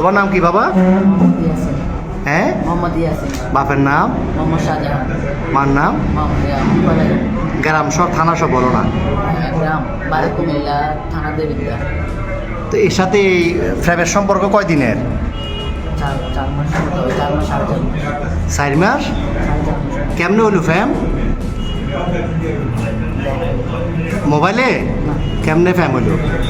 তোমার নাম কি বাবা? হ্যাঁ? মোহাম্মদ ইয়াসিন। বাপের নাম? মোহাম্মদ শাহজাহান। মার নাম? গ্রাম সব থানা সব বলো না। গ্রাম। বারে থানা দেবিদ্যা তো এর সাথে এই ফ্রেমের সম্পর্ক কয় দিনের চার মাস কেমনে হইল ফ্যাম মোবাইলে? কেমনে ফ্যাম দেখায়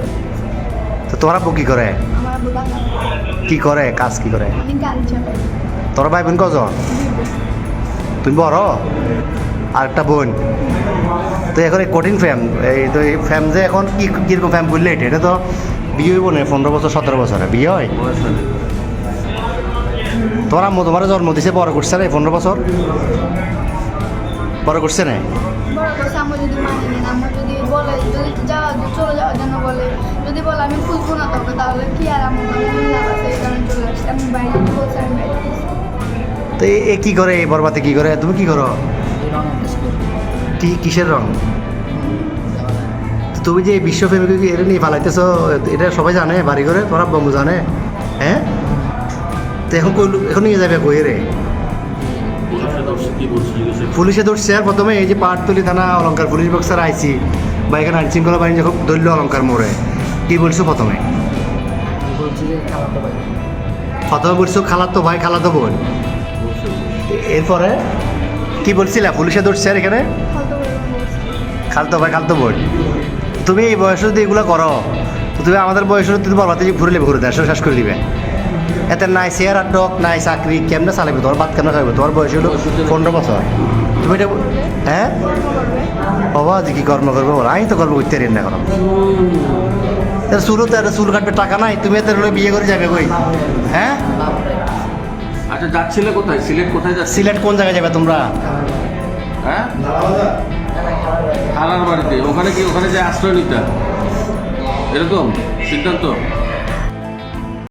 তোমার আব্বু কি করে? কি করে? কাজ কি করে? তোর ভাই বোন কজন? তুমি বড়? আর একটা বোন। তো এখন এই কঠিন ফ্যাম এই তো এই ফ্যাম যে এখন কি কীরকম ফ্যাম বললে এটা? এটা তো বিয়ে হইব না পনেরো বছর সতেরো বছরে। বিয়ে হয়। তোমার আম্মু তোমার জন্ম দিছে বড় করছে না এই পনেরো বছর? বড় করছে না? যদি বলে আমি খুঁজবো না তোকে তাহলে কি আর আমার লাভ আছে? এই কারণে চলে আসছি। আমি বাইরে বলছি আমি বাইরে তো এ- কি করে? এই বরবাতে কি করে? তুমি কি করো? কি কিসের রং তুমি যে বিশ্ব ফেমিকে এটা নিয়ে ফালাইতেছো এটা সবাই জানে বাড়ি করে তোমার বম্বু জানে। হ্যাঁ? তো এখন এখন নিয়ে যাবে কই রে পুলিশে ধরছে, আর প্রথমে এই যে পাহাড়তলি থানা অলঙ্কার পুলিশ বক্সার আইসি বা এখানে আইন শৃঙ্খলা বাহিনী যখন ধরল অলঙ্কার মোড়ে কি বলছো প্রথমে? বলছি যে খালাতো ভাই। প্রথমে বলছো খালাতো ভাই খালাতো বোন। এরপরে কি বলছিলা? পুলিশে ধরছে আর এখানে। খালতো ভাই খালতো বোন। তুমি এই বয়সে যদি এগুলো করো তুমি আমাদের বয়সে তুমি বলবাতে যে ঘুরে ঘুরে দেশ শেষ করে দিবে। এতে নাই চেয়ার আর টক নাই চাকরি কেমনে চালাবে তোমার ভাত কেমনে খাবে তোমার বয়স হলো পনেরো বছর। তুমি এটা হ্যাঁ? বাবা যে কি কর্ম করব বলো? আমি তো কর্ম করতে পারি না করো চুলও তো একটা চুল কাটবে টাকা নাই তুমি এত হলে বিয়ে করে যাবে কই? হ্যাঁ? আচ্ছা যাচ্ছিলে কোথায়? সিলেট কোথায় যাচ্ছে সিলেট কোন জায়গায় যাবে তোমরা? হ্যাঁ? খালার বাড়িতে। ওখানে কি ওখানে যে আশ্রয় নিতে? এরকম? সিদ্ধান্ত?